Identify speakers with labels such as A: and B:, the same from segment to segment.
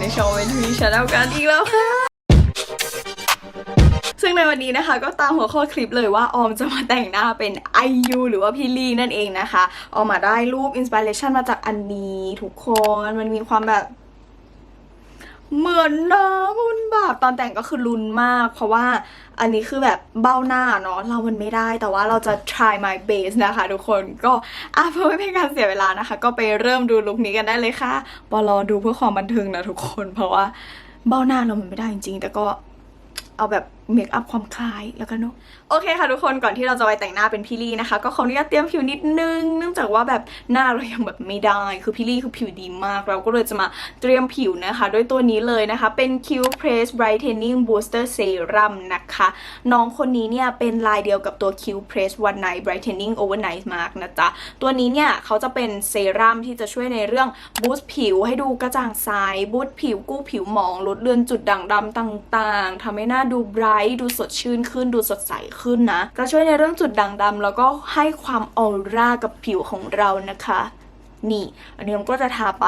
A: ในช่องเวนทีชาแนลกันอีกแล้วค่ะ ซึ่งในวันนี้นะคะก็ตามหัวข้อคลิปเลยว่าออมจะมาแต่งหน้าเป็น IU หรือว่าพี่ลีนั่นเองนะคะ ออมมาได้รูปอินสปิเรชันมาจากอันนี้ทุกคนมันมีความแบบ เหมือนนะมันแบบตอนแต่งก็คือลุ้นมาก เพราะว่าอันนี้คือแบบเบ้าหน้าเนาะเรามันไม่ได้แต่ว่าเราจะ try my best นะคะทุกคนก็อะเพื่อไม่เป็นการเสียเวลานะคะ ก็ไปเริ่มดูลุคนี้กันได้เลยค่ะบอรอดูเพื่อความบันเทิงนะทุกคน เพราะว่าเบ้าหน้าเรามันไม่ได้จริงๆ แต่ก็เอาแบบ เมคอัพความคล้ายแล้วกันเนาะโอเคค่ะทุกคนก่อนที่เราจะไปแต่งหน้าเป็นพี่ลี่นะคะ ก็ขออนุญาตเตรียมผิวนิดนึง เนื่องจากว่าแบบหน้าเรายังแบบไม่ได้คือพี่ลี่คือผิวดีมาก เราก็เลยจะมาเตรียมผิวนะคะ ด้วยตัวนี้เลยนะคะ เป็น Q Press Brightening Booster Serum นะคะ น้องคนนี้เนี่ยเป็นลายเดียวกับตัว Q Press One Night Brightening Overnight Mask นะจ๊ะตัวนี้เนี่ยเขาจะเป็นเซรั่มที่จะช่วยในเรื่องบูสต์ผิวให้ดูกระจ่างใสบูสต์ผิวกู้ผิวหมองลดเลือนจุดด่างดำต่าง ๆทำให้หน้าดูไบรท์ดูสดชื่นขึ้น ดูสดใสขึ้นนะ จะช่วยในเรื่องจุดด่างดำแล้วก็ให้ความออร่ากับผิวของเรานะคะ นี่อันนี้ผมก็จะทาไป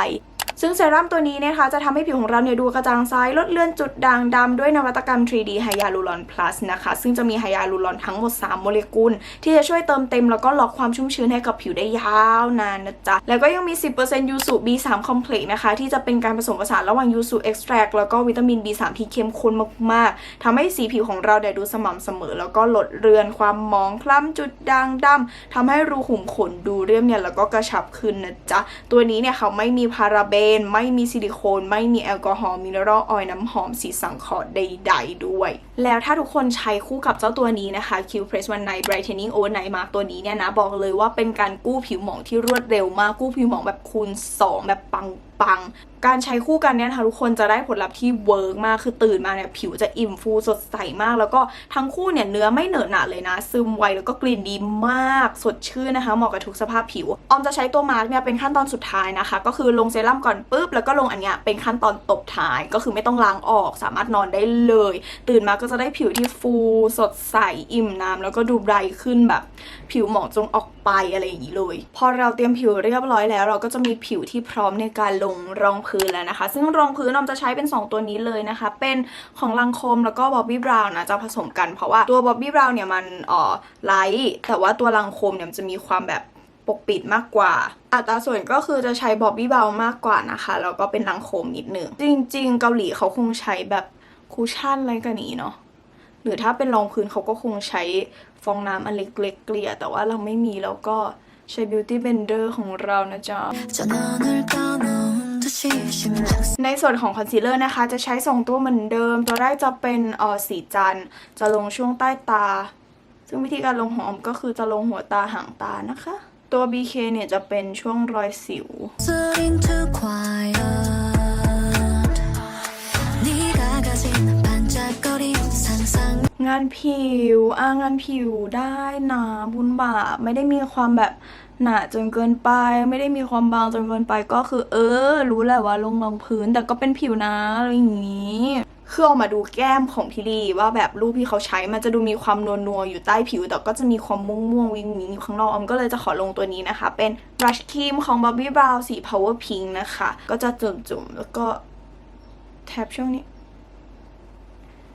A: ซึ่งเซรั่มตัวนี้นะคะจะทำให้ผิวของเราเนี่ยดูกระจ่างใสลดเลือนจุดด่างดำด้วยนวัตกรรม 3D Hyaluron Plus นะคะ ซึ่งจะมีไฮยาลูรอนทั้งหมด 3 โมเลกุล ที่จะช่วยเติมเต็มแล้วก็ล็อกความชุ่มชื้นให้กับผิวได้ยาวนานนะจ๊ะ แล้วก็ยังมี 10%ยูสุ B3 Complex นะคะ ที่จะเป็นการผสมผสานระหว่างยูสุ Extract แล้วก็วิตามิน B3 ที่เข้มข้นมากๆทำให้สีผิวของเราเนี่ยดูสม่ำเสมอ แล้วก็ลดเรือนความมองคล้ำจุดด่างดำทำให้รูขุมขนดูเรียบเนี่ยแล้วก็กระชับขึ้นนะจ๊ะตัวนี้เนี่ยเขาไม่มีพาราเบนไม่มีซิลิโคน ไม่มีแอลกอฮอล์มิเนอรัลออยล์น้ำหอมสีสังเคราะห์ใดๆด้วย แล้วถ้าทุกคนใช้คู่กับเจ้าตัวนี้นะคะ Q Press One Night Brightening Overnight Mask ตัวนี้เนี่ยนะ บอกเลยว่าเป็นการกู้ผิวหมองที่รวดเร็วมากกู้ผิวหมองแบบคูณ 2 แบบปังๆการใช้คู่กันเนี่ยนะคะทุกคนจะได้ผลลัพธ์ที่เวิร์กมากคือตื่นมาเนี่ยผิวจะอิ่มฟูสดใสมาก แล้วก็ทั้งคู่เนี่ยเนื้อไม่เหนอะหนะเลยนะ ซึมไวแล้วก็กลิ่นดีมากสดชื่นนะคะเหมาะกับทุกสภาพผิว ออมจะใช้ตัวมาร์กเนี่ยเป็นขั้นตอนสุดท้ายนะคะ ก็คือลงเซรั่มก่อนปุ๊บแล้วก็ลงอันเนี้ยเป็นขั้นตอนตบท้ายก็คือไม่ต้องล้างออก สามารถนอนได้เลย ตื่นมาก็จะได้ผิวที่ฟูสดใสอิ่มน้ำแล้วก็ดูไบรท์ขึ้นแบบ ผิวหมองจงออกไปอะไรอย่างนี้เลย พอเราเตรียมผิวเรียบร้อยแล้ว เราก็จะมีผิวที่พร้อมในการลงรองพื้นแล้วนะคะ ซึ่งรองพื้นออมจะใช้เป็น 2 ตัวนี้เลยนะคะ เป็นของลังโคมแล้วก็บอบบี้บราวน์นะจะผสมกันเพราะว่าตัวบอบบี้บราวน์เนี่ยมันอ่อไลท์แต่ว่าตัวลังโคมเนี่ยมันจะมีความแบบ ปกปิดมากกว่า อัตราส่วนก็คือจะใช้บอบบี้เบามากกว่านะคะแล้วก็เป็นลังโคมนิดหนึ่งจริง ๆ เกาหลีเขาคงใช้แบบคูชั่นอะไรกันนี้เนาะหรือถ้าเป็นรองพื้นเขาก็คงใช้ฟองน้ำอันเล็กๆเกลี่ยแต่ว่าเราไม่มีแล้วก็ใช้บิวตี้เบนเดอร์ของเรานะจ๊ะในส่วนของคอนซีลเลอร์นะคะ จะใช้ 2 ตัวเหมือนเดิม ตัวแรกจะเป็นออสีจันจะลงช่วงใต้ตา ซึ่งวิธีการลงหอมก็คือจะลงหัวตาหางตานะคะ ตัว BK เนี่ยจะเป็นช่วงรอยสิว งานผิวอ่างานผิวได้หนาบุญบาไม่ได้มีความแบบหนาจนเกินไป ไม่ได้มีความบางจนเกินไปก็คือ เออ รู้แหละว่าลงรองพื้น แต่ก็เป็นผิวนะอะไรอย่างนี้ เครื่องมาดูแก้มของที่ลี่ว่าแบบรูปที่เขาใช้มันจะดูมีความนวลนัวอยู่ใต้ผิว แต่ก็จะมีความม่วงม่วงวิงงอยู่ข้างนอกออมก็เลยจะขอลงตัวนี้นะคะ เป็น brush ครีมของ Bobbi Brown สี Power Pink นะคะ ก็จะจุ่มๆ แล้วก็แทบช่วงนี้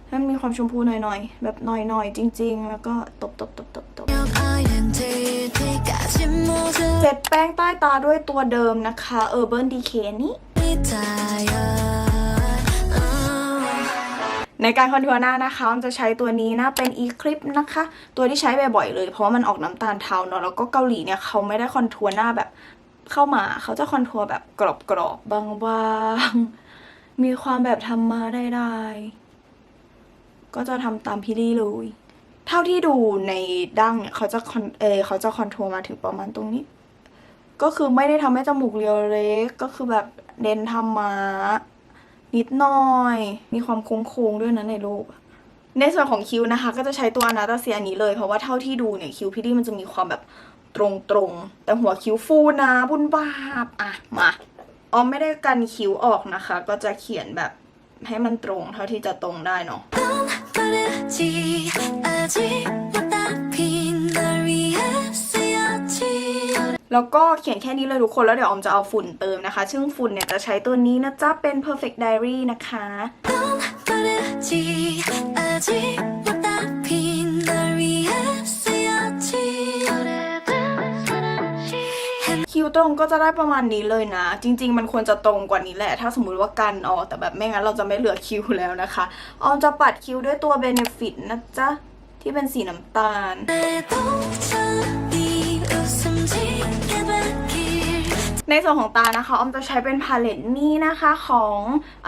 A: ให้มันมีความชมพูหน่อยๆ แบบหน่อยๆ จริงๆ แล้วก็ตบ
B: ๆๆๆ
A: เสร็จแป้งใต้ตาด้วยตัวเดิมนะคะ Urban Decay นี้ ในการคอนทัวร์หน้านะคะออมจะใช้ตัวนี้นะเป็น Eclipse นะคะ ตัวที่ใช้บ่อยๆเลย เพราะว่ามันออกน้ำตาลเทาเนาะแล้วก็เกาหลีเนี่ยเขาไม่ได้คอนทัวร์หน้าแบบเข้ามาเขาจะคอนทัวร์แบบกรอบๆบางๆมีความแบบทำมาได้ๆก็จะทำตามพี่ลี่เลยเท่าที่ดูในดั้งเนี่ยเขาจะคอนเอเขาจะคอนทัวร์มาถึงประมาณตรงนี้ ก็คือไม่ได้ทำให้จมูกเรียวเล็กก็คือแบบเน้นทำมา นิดหน่อย มีความโค้งๆด้วยนะในรูปในส่วนของคิ้วนะคะ ก็จะใช้ตัวอนาตาเซียอันนี้เลยเพราะว่าเท่าที่ดูเนี่ยคิ้วพี่ดี้มันจะมีความแบบตรงๆ แต่หัวคิ้วฟูนะบุญบาปอะมาออมไม่ได้กันคิ้วออกนะคะ ก็จะเขียนแบบให้มันตรงเท่าที่จะตรงได้เนาะ แล้วก็เขียนแค่นี้เลยทุกคนแล้วเดี๋ยวออมจะเอาฝุ่นเติมนะคะ ซึ่งฝุ่นเนี่ยจะใช้ตัวนี้นะจ๊ะ เป็น perfect diary นะคะคิวตรงก็จะได้ประมาณนี้เลยนะ จริง ๆ มันควรจะตรงกว่านี้แหละ ถ้าสมมุติว่ากันออกแต่แบบไม่งั้นเราจะไม่เหลือคิวแล้วนะคะออมจะปัดคิวด้วยตัว benefit นะจ๊ะ ที่เป็นสีน้ำตาล ในส่วนของตานะคะออมจะใช้เป็นพาเลตนี้นะคะของ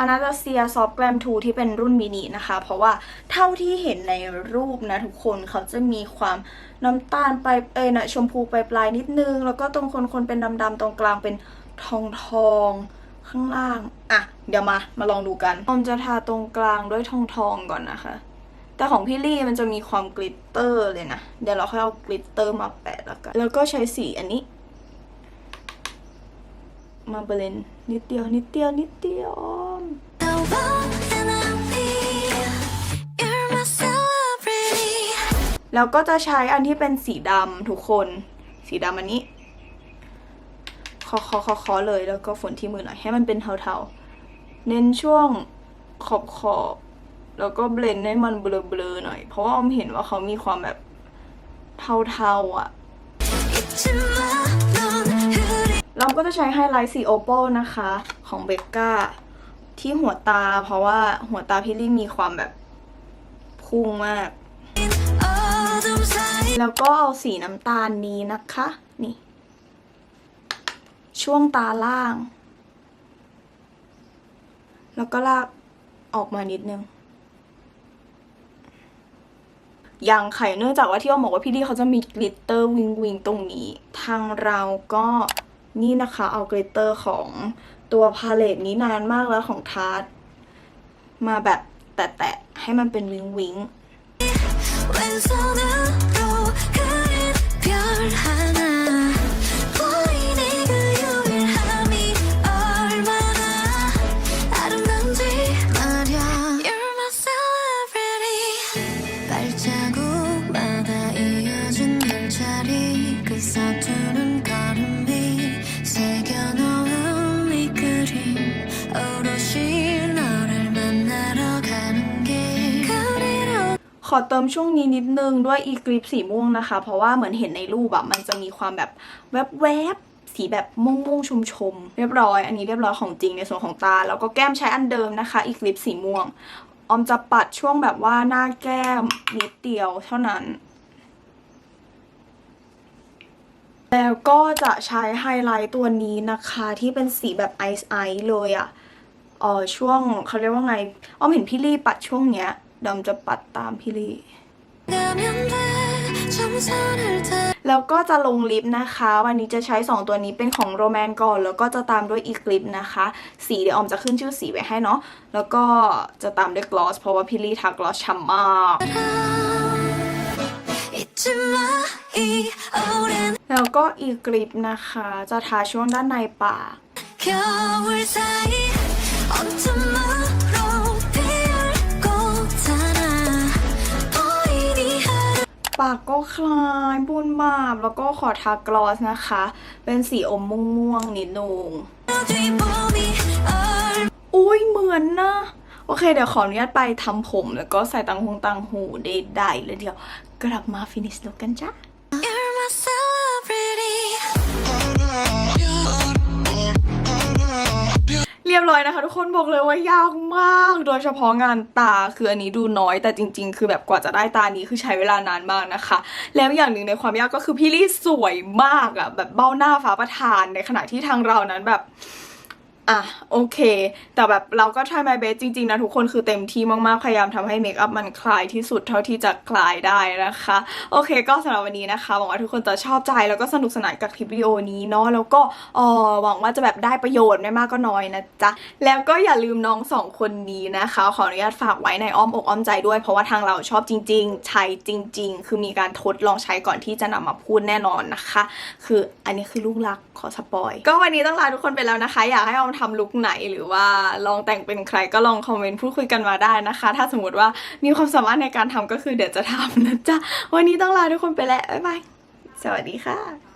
A: Anastasia Soft Glam 2 ที่เป็นรุ่นมินินะคะ เพราะว่าเท่าที่เห็นในรูปนะทุกคนเขาจะมีความน้ำตาลไปเอ้ยนะชมพูปลายนิดนึง แล้วก็ตรงคนๆเป็นดำๆตรงกลางเป็นทองทองข้างล่าง อะ เดี๋ยวมา มาลองดูกัน ออมจะทาตรงกลางด้วยทองทองก่อนนะคะ แต่ของพี่ลี่มันจะมีความกลิตเตอร์เลยนะ เดี๋ยวเราค่อยเอากลิตเตอร์มาแปะแล้วกัน แล้วก็ใช้สีอันนี้ มาเบลนนิดเดียวนิดเดียวนิดเดียวแล้วก็จะใช้อันที่เป็นสีดำทุกคน สีดำอันนี้คอคอคอคอเลยแล้วก็ฝนที่มือหน่อยให้มันเป็นเทาๆ เน้นช่วงขอบขอบแล้วก็เบลนให้มันเบลอๆหน่อย เพราะว่าอมเห็นว่าเขามีความแบบเทาๆอะ่ะ ก็จะใช้ไฮไลท์สีโอโปนะคะ ของเบกก้าที่หัวตา เพราะว่าหัวตาพี่ลี่มีความแบบพุ่งมาก แล้วก็เอาสีน้ำตาลนี้นะคะ นี่ ช่วงตาล่าง แล้วก็ลากออกมานิดนึงยังไข่เนื่องจากว่าที่อ้าบอกว่าพี่ลี่เขาจะมีกลิตเตอร์วิงวิงตรงนี้ ทางเราก็ นี่นะคะเอากลิตเตอร์ของตัวพาเลตนี้นานมากแล้วของทาร์ตมาแบบแตะๆให้มันเป็นวิงวิง ขอเติมช่วงนี้นิดนึงด้วยอีกริปสีม่วงนะคะ เพราะว่าเหมือนเห็นในรูปแบบมันจะมีความแบบแวบๆสีแบบม่วงๆชมๆเรียบร้อย อันนี้เรียบร้อยของจริงในส่วนของตา แล้วก็แก้มใช้อันเดิมนะคะ อีกริปสีม่วง ออมจะปัดช่วงแบบว่าหน้าแก้มนิดเดียวเท่านั้นแล้วก็จะใช้ไฮไลท์ตัวนี้นะคะที่เป็นสีแบบไอซ์ไอซ์เลยอะเออช่วงเขาเรียกว่าไงอ้อมเห็นพี่ลี่ปัดช่วงเนี้ย ดำจะปัดตามพี่ลีแล้วก็จะลงลิปนะคะ วันนี้จะใช้ 2 ตัวนี้เป็นของโรแมนก่อน แล้วก็จะตามด้วยอีกลิปนะคะ สีเดี๋ยวออมจะขึ้นชื่อสีไว้ให้เนาะแล้วก็จะตามด้วยกลอสเพราะว่าพี่ลีทักกลอสช่ำมากแล้วก็อีกลิปนะคะ จะทาช่วงด้านในปาก ปากก็คล้ายบุญบาบแล้วก็ขอทากลอสนะคะ เป็นสีอมม่วงๆนิดนึงอุ้ยเหมือนนะ โอเค เดี๋ยวขออนุญาตไปทำผม แล้วก็ใส่ตังหงตังหูไดๆแล้วเดี๋ยวกลับมาฟินิชลุกกันจ้า ยบร้อยนะคะ ทุกคนบอกเลยว่ายากมาก โดยเฉพาะงานตาคืออันนี้ดูน้อย แต่จริง ๆ คือแบบกว่าจะได้ตานี้คือใช้เวลานานมากนะคะ แล้วอย่างหนึ่งในความยากก็คือพี่ลี่สวยมากอะแบบเบ้าหน้าฟ้าประทานในขณะที่ทางเรานั้นแบบ อะโอเค แต่แบบเราก็ทำ my best จริง ๆ นะทุกคนคือเต็มที่มาก ๆ พยายามทำให้เมคอัพมันคลายที่สุดเท่าที่จะคลายได้นะคะ โอเคก็สำหรับวันนี้นะคะ หวังว่าทุกคนจะชอบใจแล้วก็สนุกสนานกับคลิปวิดีโอนี้เนาะแล้วก็ออหวังว่าจะแบบได้ประโยชน์ไม่มากก็น้อยนะจ๊ะ แล้วก็อย่าลืมน้องสองคนนี้นะคะ ขออนุญาตฝากไว้ในอ้อมอกอ้อมใจด้วย เพราะว่าทางเราชอบจริง ๆ ใช้จริง ๆ คือมีการทดลองใช้ก่อนที่จะนำมาพูดแน่นอนนะคะ คืออันนี้คือลูกรักขอสปอย ก็วันนี้ต้องลาทุกคนไปแล้วนะคะ อยากให้ออมทำลุคไหนหรือว่าลองแต่งเป็นใครก็ลองคอมเมนต์พูดคุยกันมาได้นะคะ ถ้าสมมติว่ามีความสามารถในการทำก็คือเดี๋ยวจะทำนะจ๊ะ วันนี้ต้องลาทุกคนไปแล้ว บ๊ายบาย สวัสดีค่ะ